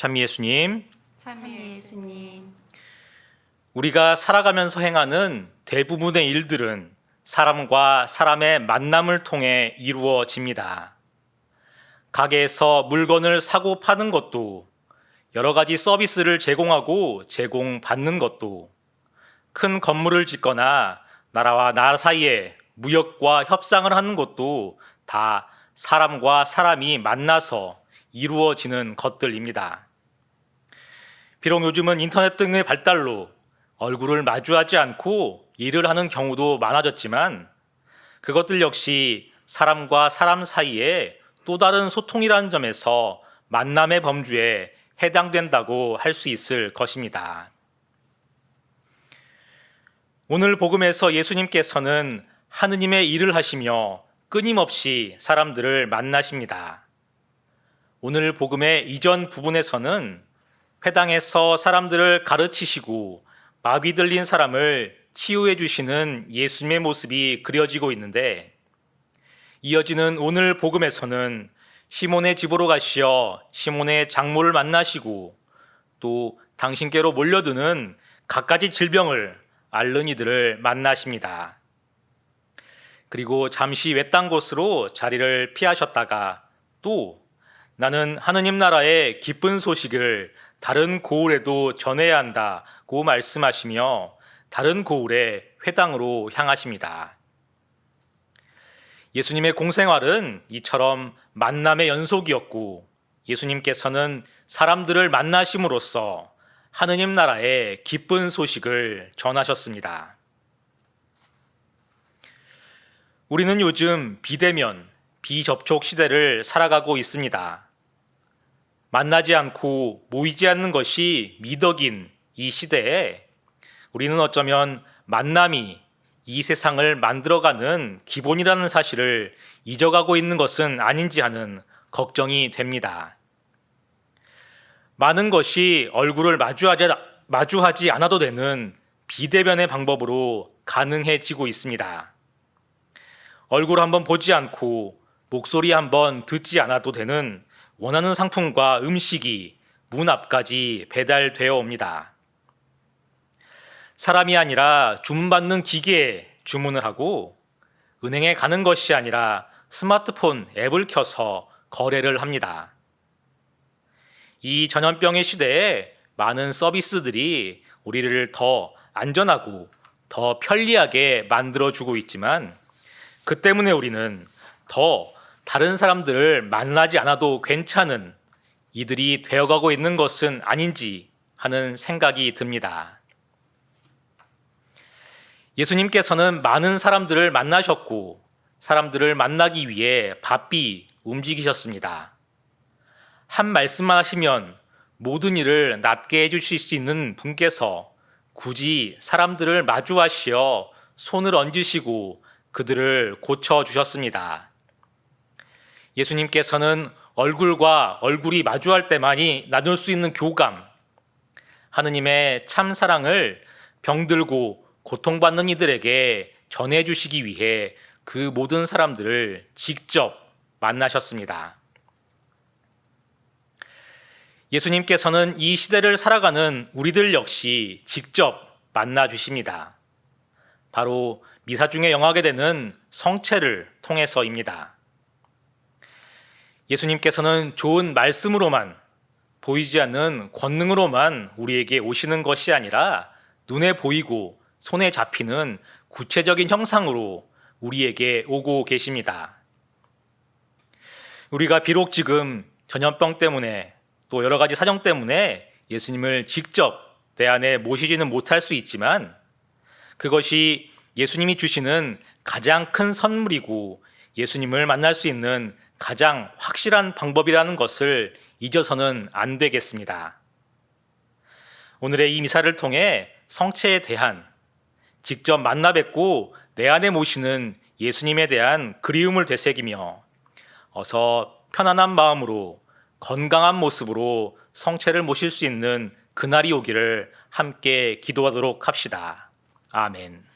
찬미 예수님, 참미 예수님, 우리가 살아가면서 행하는 대부분의 일들은 사람과 사람의 만남을 통해 이루어집니다. 가게에서 물건을 사고 파는 것도 여러 가지 서비스를 제공하고 제공받는 것도 큰 건물을 짓거나 나라와 나라 사이에 무역과 협상을 하는 것도 다 사람과 사람이 만나서 이루어지는 것들입니다. 비록 요즘은 인터넷 등의 발달로 얼굴을 마주하지 않고 일을 하는 경우도 많아졌지만 그것들 역시 사람과 사람 사이에 또 다른 소통이라는 점에서 만남의 범주에 해당된다고 할 수 있을 것입니다. 오늘 복음에서 예수님께서는 하느님의 일을 하시며 끊임없이 사람들을 만나십니다. 오늘 복음의 이전 부분에서는 회당에서 사람들을 가르치시고 마귀 들린 사람을 치유해 주시는 예수님의 모습이 그려지고 있는데 이어지는 오늘 복음에서는 시몬의 집으로 가시어 시몬의 장모를 만나시고 또 당신께로 몰려드는 갖가지 질병을 앓는 이들을 만나십니다. 그리고 잠시 외딴 곳으로 자리를 피하셨다가 또 나는 하느님 나라의 기쁜 소식을 다른 고을에도 전해야 한다고 말씀하시며 다른 고을의 회당으로 향하십니다. 예수님의 공생활은 이처럼 만남의 연속이었고 예수님께서는 사람들을 만나심으로써 하느님 나라의 기쁜 소식을 전하셨습니다. 우리는 요즘 비대면, 비접촉 시대를 살아가고 있습니다. 만나지 않고 모이지 않는 것이 미덕인 이 시대에 우리는 어쩌면 만남이 이 세상을 만들어가는 기본이라는 사실을 잊어가고 있는 것은 아닌지 하는 걱정이 됩니다. 많은 것이 얼굴을 마주하지, 마주하지 않아도 되는 비대면의 방법으로 가능해지고 있습니다. 얼굴 한번 보지 않고 목소리 한번 듣지 않아도 되는 원하는 상품과 음식이 문 앞까지 배달되어 옵니다. 사람이 아니라 주문받는 기계에 주문을 하고 은행에 가는 것이 아니라 스마트폰 앱을 켜서 거래를 합니다. 이 전염병의 시대에 많은 서비스들이 우리를 더 안전하고 더 편리하게 만들어주고 있지만 그 때문에 우리는 더 다른 사람들을 만나지 않아도 괜찮은 이들이 되어가고 있는 것은 아닌지 하는 생각이 듭니다. 예수님께서는 많은 사람들을 만나셨고 사람들을 만나기 위해 바삐 움직이셨습니다. 한 말씀만 하시면 모든 일을 낫게 해주실 수 있는 분께서 굳이 사람들을 마주하시어 손을 얹으시고 그들을 고쳐주셨습니다. 예수님께서는 얼굴과 얼굴이 마주할 때만이 나눌 수 있는 교감, 하느님의 참 사랑을 병들고 고통받는 이들에게 전해주시기 위해 그 모든 사람들을 직접 만나셨습니다. 예수님께서는 이 시대를 살아가는 우리들 역시 직접 만나 주십니다. 바로 미사 중에 영하게 되는 성체를 통해서입니다. 예수님께서는 좋은 말씀으로만 보이지 않는 권능으로만 우리에게 오시는 것이 아니라 눈에 보이고 손에 잡히는 구체적인 형상으로 우리에게 오고 계십니다. 우리가 비록 지금 전염병 때문에 또 여러 가지 사정 때문에 예수님을 직접 내 안에 모시지는 못할 수 있지만 그것이 예수님이 주시는 가장 큰 선물이고 예수님을 만날 수 있는 가장 확실한 방법이라는 것을 잊어서는 안 되겠습니다. 오늘의 이 미사를 통해 성체에 대한 직접 만나 뵙고 내 안에 모시는 예수님에 대한 그리움을 되새기며 어서 편안한 마음으로 건강한 모습으로 성체를 모실 수 있는 그날이 오기를 함께 기도하도록 합시다. 아멘.